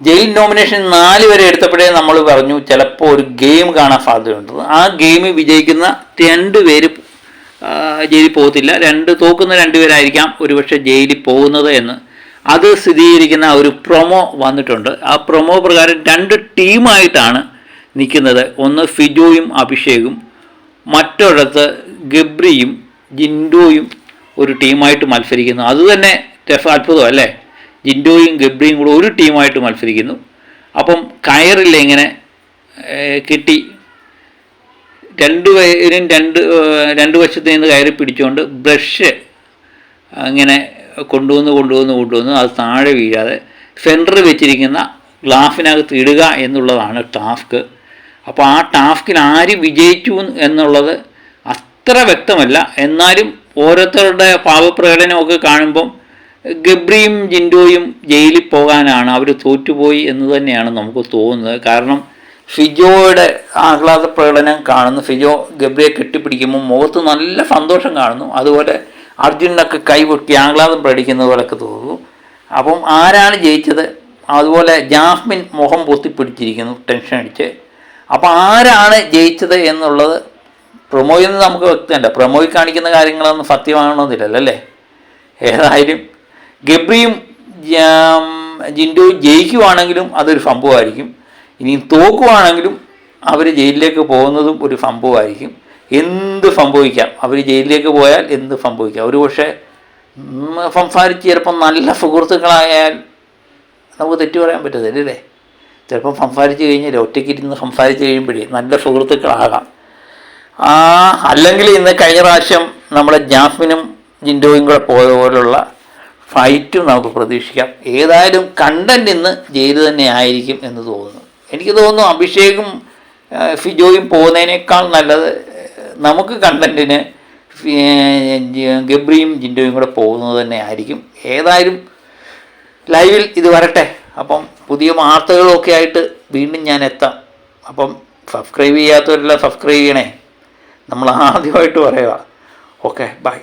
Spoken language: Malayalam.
ജയിൽ നോമിനേഷൻ നാല് വരെ എടുത്തപ്പോഴേ നമ്മൾ പറഞ്ഞു ചിലപ്പോൾ ഒരു ഗെയിം കാണാൻ സാധ്യതയുണ്ട്. ആ ഗെയിം വിജയിക്കുന്ന രണ്ട് പേര് ജയിലിൽ പോകത്തില്ല. രണ്ട് തോക്കുന്ന രണ്ട് രണ്ടുപേരായിരിക്കാം ഒരുപക്ഷെ ജയിലിൽ പോകുന്നത് എന്ന്. അത് സ്ഥിരീകരിക്കുന്ന ഒരു പ്രൊമോ വന്നിട്ടുണ്ട്. ആ പ്രൊമോ പ്രകാരം രണ്ട് ടീമായിട്ടാണ് നിൽക്കുന്നത്. ഒന്ന് ഫിജോയും അഭിഷേകും മറ്റൊരിടത്ത് ഗബ്രിയും ജിൻഡോയും ഒരു ടീമായിട്ട് മത്സരിക്കുന്നു. അതുതന്നെ രസ അത്ഭുതം അല്ലേ? ജിൻഡോയും ഗബ്രിയും കൂടെ ഒരു ടീമായിട്ട് മത്സരിക്കുന്നു. അപ്പം കയറിൽ എങ്ങനെ കിട്ടി. രണ്ട് പേരും രണ്ട് രണ്ട് വശത്ത് നിന്ന് കയറി പിടിച്ചുകൊണ്ട് ബ്രഷ് അങ്ങനെ കൊണ്ടുവന്ന് കൊണ്ടുവന്ന് കൊണ്ടുവന്ന് അത് താഴെ വീഴാതെ സെന്റർ വെച്ചിരിക്കുന്ന ഗ്ലാഫിനകത്ത് ഇടുക എന്നുള്ളതാണ് ടാസ്ക്. അപ്പോൾ ആ ടാസ്കിൽ ആര് വിജയിച്ചു എന്നുള്ളത് അത്ര വ്യക്തമല്ല. എന്നാലും ഓരോരുത്തരുടെ പാവപ്രകടനമൊക്കെ കാണുമ്പം ഗബ്രിയും ജിൻഡോയും ജയിലിൽ പോകാനാണ് അവർ തോറ്റുപോയി എന്ന് തന്നെയാണ് നമുക്ക് തോന്നുന്നത്. കാരണം ഫിജോയുടെ ആഹ്ലാദ പ്രകടനം കാണുന്നു. ഫിജോ ഗബ്രിയെ കെട്ടിപ്പിടിക്കുമ്പോൾ മുഖത്ത് നല്ല സന്തോഷം കാണുന്നു. അതുപോലെ അർജുനൊക്കെ കൈപൊട്ടി ആഹ്ലാദം പ്രകടിക്കുന്ന പോലൊക്കെ തോന്നുന്നു. അപ്പം ആരാണ് ജയിച്ചത്? അതുപോലെ ജാസ്മിൻ മുഖം പൊത്തിപ്പിടിച്ചിരിക്കുന്നു ടെൻഷൻ അടിച്ച്. അപ്പോൾ ആരാണ് ജയിച്ചത് എന്നുള്ളത് പ്രൊമോയിൽ നിന്ന് നമുക്ക് വ്യക്തമല്ല. പ്രൊമോയിൽ കാണിക്കുന്ന കാര്യങ്ങളൊന്നും സത്യമാകണമെന്നില്ലല്ലോ അല്ലേ? ഏതായാലും ഗബ്രിയും ജിൻഡു ജയിക്കുവാണെങ്കിലും അതൊരു സംഭവമായിരിക്കും. ഇനി തോക്കുവാണെങ്കിലും അവർ ജയിലിലേക്ക് പോകുന്നതും ഒരു സംഭവമായിരിക്കും. എന്ത് സംഭവിക്കാം? അവർ ജയിലിലേക്ക് പോയാൽ എന്ത് സംഭവിക്കാം? ഒരു പക്ഷേ സംസാരിച്ച് ചിലപ്പം നല്ല സുഹൃത്തുക്കളായാൽ നമുക്ക് തെറ്റു പറയാൻ പറ്റത്തില്ല അല്ലേ? ചിലപ്പം സംസാരിച്ച് കഴിഞ്ഞാൽ ഒറ്റയ്ക്ക് ഇരുന്ന് സംസാരിച്ച് കഴിയുമ്പോഴേ നല്ല സുഹൃത്തുക്കളാകാം. അല്ലെങ്കിൽ ഇന്ന് കഴിഞ്ഞ പ്രാവശ്യം നമ്മളെ ജാസ്മിനും ജിൻഡോയും കൂടെ പോയ പോലുള്ള ഫൈറ്റും നമുക്ക് പ്രതീക്ഷിക്കാം. ഏതായാലും കണ്ടന്റ് ഇന്ന് ജയിൽ തന്നെ ആയിരിക്കും എന്ന് തോന്നുന്നു. എനിക്ക് തോന്നുന്നു അഭിഷേകും ഫിജോയും പോകുന്നതിനേക്കാൾ നല്ലത് നമുക്ക് കണ്ടന്റിന് ഗബ്രിയും ജിൻഡോയും കൂടെ പോകുന്നത് തന്നെ ആയിരിക്കും. ഏതായാലും ലൈവിൽ ഇത് വരട്ടെ. അപ്പം പുതിയ വാർത്തകളൊക്കെ ആയിട്ട് വീണ്ടും ഞാൻ എത്താം. അപ്പം സബ്സ്ക്രൈബ് ചെയ്യാത്തവരെല്ലാം സബ്സ്ക്രൈബ് ചെയ്യണേ. നമ്മൾ ആദ്യമായിട്ട് പറയുക. Okay bye.